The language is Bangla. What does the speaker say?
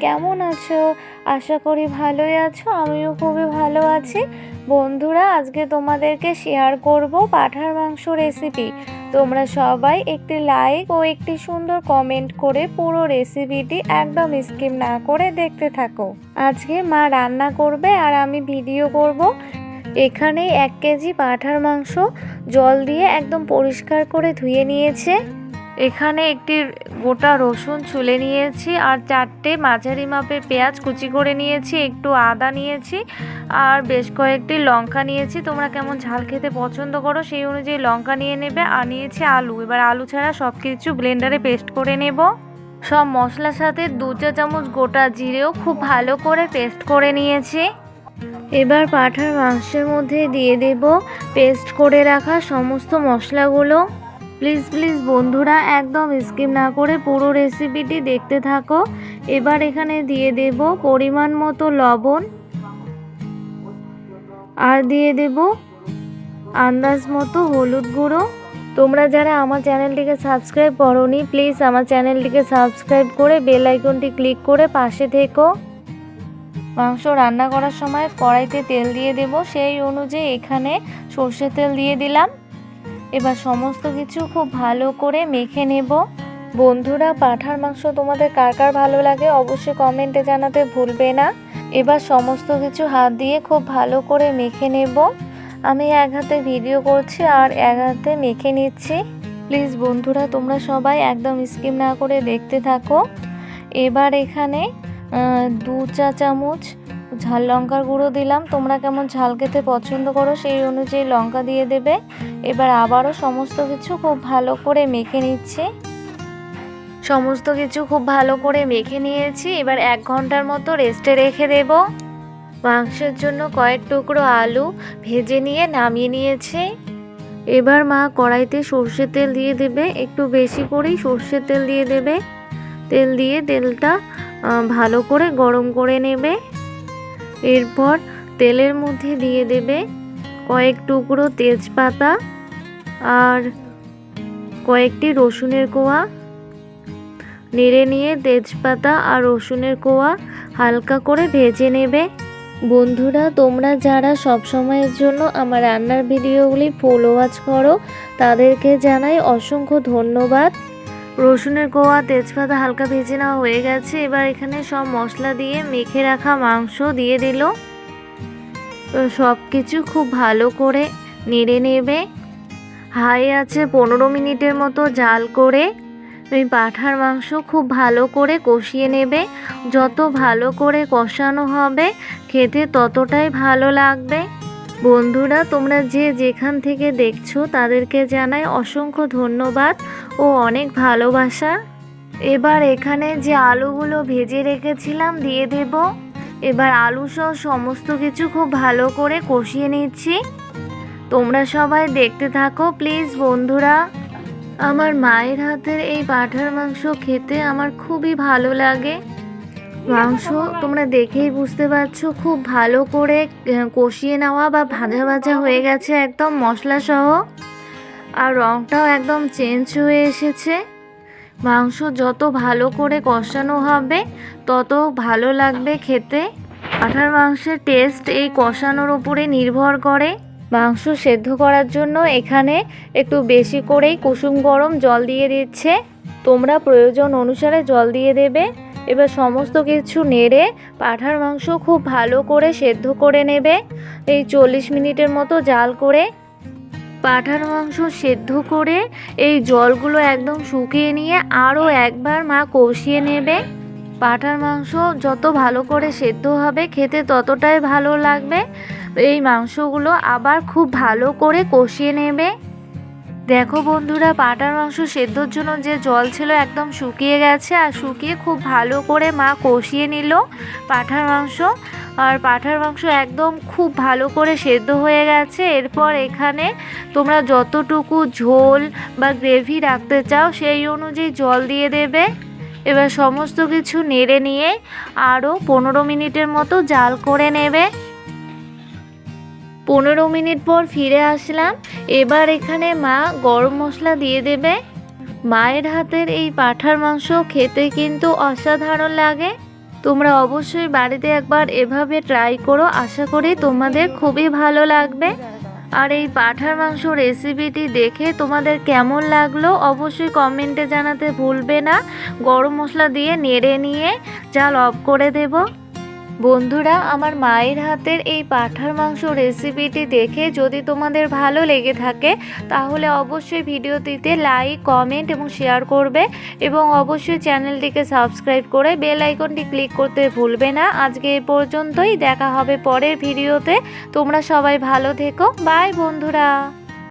কেমন আছো? আশা করি ভালোই আছো, আমিও খুবই ভালো আছি। বন্ধুরা, আজকে তোমাদেরকে শেয়ার করব পাঠার মাংস রেসিপি তোমরা সবাই একটি লাইক ও একটি সুন্দর কমেন্ট করে পুরো রেসিপিটি একদম স্কিপ না করে দেখতে থাকো। আজকে মা রান্না করবে আর আমি ভিডিও করব। এখানে এক কেজি পাঠার মাংস জল দিয়ে একদম পরিষ্কার করে ধুয়ে নিয়েছে। এখানে একটি গোটা রসুন ছুলে নিয়েছি আর চারটে মাঝারি মাপের পেঁয়াজ কুচি করে নিয়েছি, একটু আদা নিয়েছি আর বেশ কয়েকটি লঙ্কা নিয়েছি। তোমরা কেমন ঝাল খেতে পছন্দ করো সেই অনুযায়ী লঙ্কা নিয়ে নেবে আর নিয়েছি আলু। এবার আলু ছাড়া সব কিছু ব্লেন্ডারে পেস্ট করে নেব। সব মশলার সাথে দু চা চামচ গোটা জিরেও খুব ভালো করে পেস্ট করে নিয়েছি। এবার পাঠার মাংসের মধ্যে দিয়ে দেব পেস্ট করে রাখা সমস্ত মশলাগুলো। প্লিজ প্লিজ বন্ধুরা একদম স্কিপ না করে পুরো রেসিপিটি দেখতে থাকো। এবার এখানে দিয়ে দেব পরিমাণ মতো লবণ আর দিয়ে দেব আন্দাজ মতো হলুদ গুঁড়ো। তোমরা যারা আমার চ্যানেলটিকে সাবস্ক্রাইব করোনি, প্লিজ আমার চ্যানেলটিকে সাবস্ক্রাইব করে বেল আইকনটি ক্লিক করে পাশে থেকো। মাংস রান্না করার সময় কড়াইতে তেল দিয়ে দেব, সেই অনুযায়ী এখানে সর্ষের তেল দিয়ে দিলাম। এবার সমস্ত কিছু খুব ভালো করে মেখে নেব। বন্ধুরা, পাঁঠার মাংস তোমাদের কার কার ভালো লাগে অবশ্যই কমেন্টে জানাতে ভুলবে না। এবার সমস্ত কিছু হাত দিয়ে খুব ভালো করে মেখে নেব। আমি এক হাতে ভিডিও করছি আর এক হাতে মেখে নিচ্ছি। প্লিজ বন্ধুরা, তোমরা সবাই একদম স্কিম না করে দেখতে থাকো। এবার এখানে দু চা চামচ ঝাল লঙ্কার গুঁড়ো দিলাম। তোমরা কেমন ঝাল খেতে পছন্দ করো সেই অনুযায়ী লঙ্কা দিয়ে দেবে। এবার আবারও সমস্ত কিছু খুব ভালো করে মেখে নিচ্ছি। সমস্ত কিছু খুব ভালো করে মেখে নিয়েছি। এবার এক ঘণ্টার মতো রেস্টে রেখে দেব। মাংসের জন্য কয়েক টুকরো আলু ভেজে নিয়ে নামিয়ে নিয়েছি। এবার মা কড়াইতে সর্ষের তেল দিয়ে দেবে। একটু বেশি করেই সর্ষের তেল দিয়ে দেবে। তেল দিয়ে তেলটা ভালো করে গরম করে নেবে। এরপর তেলের মধ্যে দিয়ে দেবে কয়েক টুকরো তেজপাতা আর কয়েকটি রসুনের কোয়া। নেড়ে নিয়ে তেজপাতা আর রসুনের কোয়া হালকা করে ভেজে নেবে। বন্ধুরা, তোমরা যারা সব সময়ের জন্য আমার রান্নার ভিডিওগুলি ফলো ওয়াচ করো, তাদেরকে জানাই অসংখ্য ধন্যবাদ। রসুনের কোয়া, তেজপাতা হালকা ভেজে নেওয়া হয়ে গেছে। এবার এখানে সব মশলা দিয়ে মেখে রাখা মাংস দিয়ে দিল। সব কিছু খুব ভালো করে নেড়ে নেবে। হাই আছে পনেরো মিনিটের মতো জাল করে। এই পাঠার মাংস খুব ভালো করে কষিয়ে নেবে। যত ভালো করে কষানো হবে, খেতে ততটাই ভালো লাগবে। বন্ধুরা, তোমরা যে যেখান থেকে দেখছ, তাদেরকে জানাই অসংখ্য ধন্যবাদ। ও অনেক ভালোবাসা। এবার এখানে যে আলুগুলো ভেজে রেখেছিলাম দিয়ে দেব। এবার আলু সহ সমস্ত কিছু খুব ভালো করে কষিয়ে নিচ্ছি। তোমরা সবাই দেখতে থাকো, প্লিজ বন্ধুরা। আমার মায়ের হাতের এই পাঠার মাংস খেতে আমার খুবই ভালো লাগে। মাংস তোমরা দেখেই বুঝতে পারছ, খুব ভালো করে কষিয়ে নেওয়া বা ভাজা ভাজা হয়ে গেছে একদম মশলা সহ। আর রঙটাও একদম চেঞ্জ হয়ে এসেছে। মাংস যত ভালো করে কষানো হবে, তত ভালো লাগবে খেতে। পাঠার মাংসের টেস্ট এই কষানোর উপরে নির্ভর করে। মাংস সেদ্ধ করার জন্য এখানে একটু বেশি করেই কুসুম গরম জল দিয়ে দিচ্ছে। তোমরা প্রয়োজন অনুসারে জল দিয়ে দেবে। এবার সমস্ত কিছু নেড়ে পাঠার মাংস খুব ভালো করে সেদ্ধ করে নেবে। এই চল্লিশ মিনিটের মতো জাল করে পাঠার মাংস সেদ্ধ করে এই জলগুলো একদম শুকিয়ে নিয়ে আরও একবার মা কষিয়ে নেবে। পাঁঠার মাংস যত ভালো করে সেদ্ধ হবে, খেতে ততটাই ভালো লাগবে। এই মাংসগুলো আবার খুব ভালো করে কষিয়ে নেবে। দেখো বন্ধুরা, পাটার মাংস সেদ্ধর জন্য যে জল ছিল একদম শুকিয়ে গেছে আর শুকিয়ে খুব ভালো করে মা কষিয়ে নিল পাঠার মাংস। আর পাঠার মাংস একদম খুব ভালো করে সেদ্ধ হয়ে গেছে। এরপর এখানে তোমরা যতটুকু ঝোল বা গ্রেভি রাখতে চাও সেই অনুযায়ী জল দিয়ে দেবে। এবার সমস্ত কিছু নেড়ে নিয়ে আরও পনেরো মিনিটের মতো জাল করে নেবে। পনেরো মিনিট পর ফিরে আসলাম। এবার এখানে মা গরম মশলা দিয়ে দেবে। মায়ের হাতের এই পাঠার মাংস খেতে কিন্তু অসাধারণ লাগে। তোমরা অবশ্যই বাড়িতে একবার এভাবে ট্রাই করো। আশা করি তোমাদের খুবই ভালো লাগবে। আর এই পাঠার মাংস রেসিপিটি দেখে তোমাদের কেমন লাগল অবশ্যই কমেন্টে জানাতে ভুলবে না। গরম মশলা দিয়ে নেড়ে নিয়ে জাল অফ করে দেব। বন্ধুরা, আমার মায়ের হাতের এই পাঠার মাংস রেসিপিটি দেখে যদি তোমাদের ভালো লেগে থাকে, তাহলে অবশ্যই ভিডিওটিতে লাইক কমেন্ট এবং শেয়ার করবে এবং অবশ্যই চ্যানেলটিকে সাবস্ক্রাইব করে বেল আইকনটি ক্লিক করতে ভুলবে না। আজকে এ পর্যন্তই, দেখা হবে পরের ভিডিওতে তোমরা সবাই ভালো থেকো। বাই বন্ধুরা।